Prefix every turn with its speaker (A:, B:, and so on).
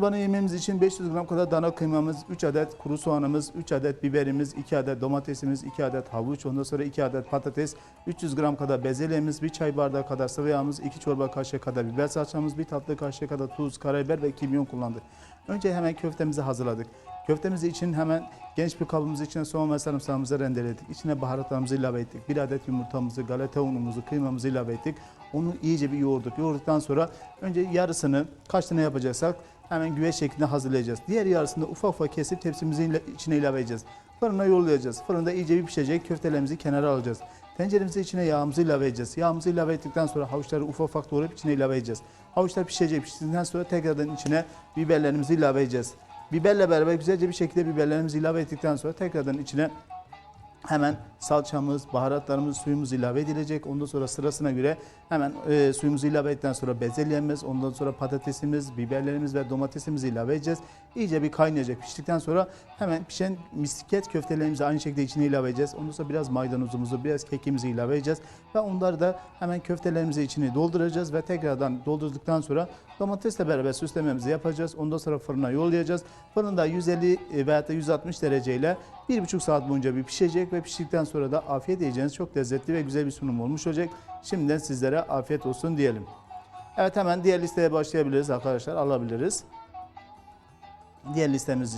A: Bana yemeğimiz için 500 gram kadar dana kıymamız, 3 adet kuru soğanımız, 3 adet biberimiz, 2 adet domatesimiz, 2 adet havuç, ondan sonra 2 adet patates, 300 gram kadar bezelyemiz, 1 çay bardağı kadar sıvı yağımız, 2 çorba kaşığı kadar biber salçamız, 1 tatlı kaşığı kadar tuz, karabiber ve kimyon kullandık. Önce hemen köftemizi hazırladık. Köftemizi için hemen geniş bir kabımız içine soğan ve sarımsağımızı rendeledik. İçine baharatlarımızı ilave ettik. Bir adet yumurtamızı, galeta unumuzu, kıymamızı ilave ettik. Onu iyice bir yoğurduk. Yoğurduktan sonra önce yarısını kaç tane yapacaksak hemen güveç şeklinde hazırlayacağız. Diğer yarısını ufak ufak kesip tepsimizin içine ilave edeceğiz. Fırına yollayacağız. Fırında iyice bir pişecek köftelerimizi kenara alacağız. Tenceremizin içine yağımızı ilave edeceğiz. Yağımızı ilave ettikten sonra havuçları ufak ufak doğrayıp içine ilave edeceğiz. Havuçlar pişecek. Piştikten sonra tekrardan içine biberlerimizi ilave edeceğiz. Biberle beraber güzelce bir şekilde biberlerimizi ilave ettikten sonra tekrardan içine hemen salçamız, baharatlarımız, suyumuz ilave edilecek. Ondan sonra sırasına göre hemen e, suyumuzu ilave ettikten sonra bezelyemiz, ondan sonra patatesimiz, biberlerimiz ve domatesimizi ilave edeceğiz. İyice bir kaynayacak. Piştikten sonra hemen pişen misket köftelerimizi aynı şekilde içine ilave edeceğiz. Ondan sonra biraz maydanozumuzu, biraz kekimizi ilave edeceğiz. Ve onları da hemen köftelerimizi içine dolduracağız ve tekrardan doldurduktan sonra domatesle beraber süslememizi yapacağız. Ondan sonra fırına yollayacağız. Fırında 150 veya da 160 dereceyle 1,5 saat boyunca bir pişecek ve piştikten sonra da afiyet yiyeceğiniz çok lezzetli ve güzel bir sunum olmuş olacak. Şimdiden sizlere afiyet olsun diyelim. Evet hemen diğer listeye başlayabiliriz arkadaşlar alabiliriz. Diğer listemiz